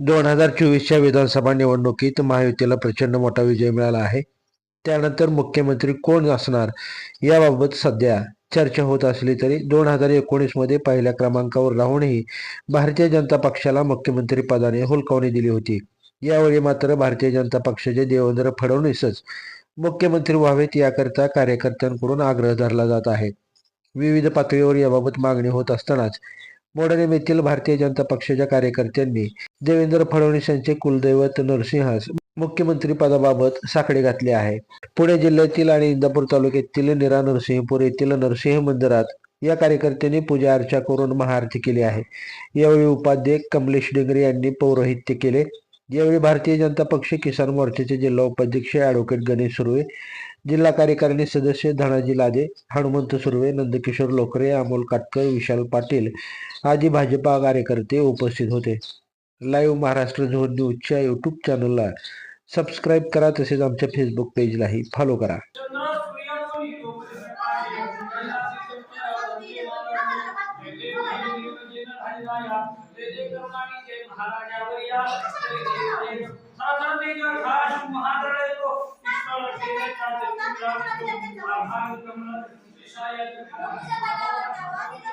दोन हजार चोवीसच्या विधानसभा निवडणुकीत महायुतीला प्रचंड मोठा विजय मिळाला आहे. त्यानंतर मुख्यमंत्री कोण असणार याबाबत सध्या चर्चा होत असली तरी दोन हजार एकोणीसमध्ये पहिल्या क्रमांकावर राहूनही भारतीय जनता पक्षाला मुख्यमंत्री पदाने हुलकावणी दिली होती. यावेळी मात्र भारतीय जनता पक्षाचे देवेंद्र फडणवीसच मुख्यमंत्री व्हावेत याकरता कार्यकर्त्यांकडून आग्रह धरला जात आहे. विविध पातळीवर याबाबत मागणी होत असतानाच मोडणीम येथील भारतीय जनता पक्षाच्या कार्यकर्त्यांनी देवेंद्र फडणवीस यांचे कुलदैवत नरसिंहास मुख्यमंत्री पदाबाबत साकडे घातले आहे. पुणे जिल्ह्यातील आणि इंदापूर तालुक्यातील निरा नरसिंहपूर येथील नरसिंह मंदिरात या कार्यकर्त्यांनी पूजा अर्चा करून महाआरती केली आहे. यावेळी उपाध्यक्ष कमलेश डेंगरे यांनी पौरोहित्य केले. यावेळी भारतीय जनता पक्ष किसान मोर्चाचे जिल्हा उपाध्यक्ष ॲडव्होकेट गणेश सुर्वे जिल्हा कार्यकारिणी सदस्य धनाजी लादे हनुमंत सुर्वे नंदकिशोर लोकरे अमोल काटकर विशाल पाटील आदी भाजपा कार्यकर्ते उपस्थित होते लाईव्ह महाराष्ट्र झोन न्यूजच्या यूट्यूब चॅनलला सबस्क्राईब करा तसेच आमच्या फेसबुक पेजलाही फॉलो करा महाराजावर या aar kom naar de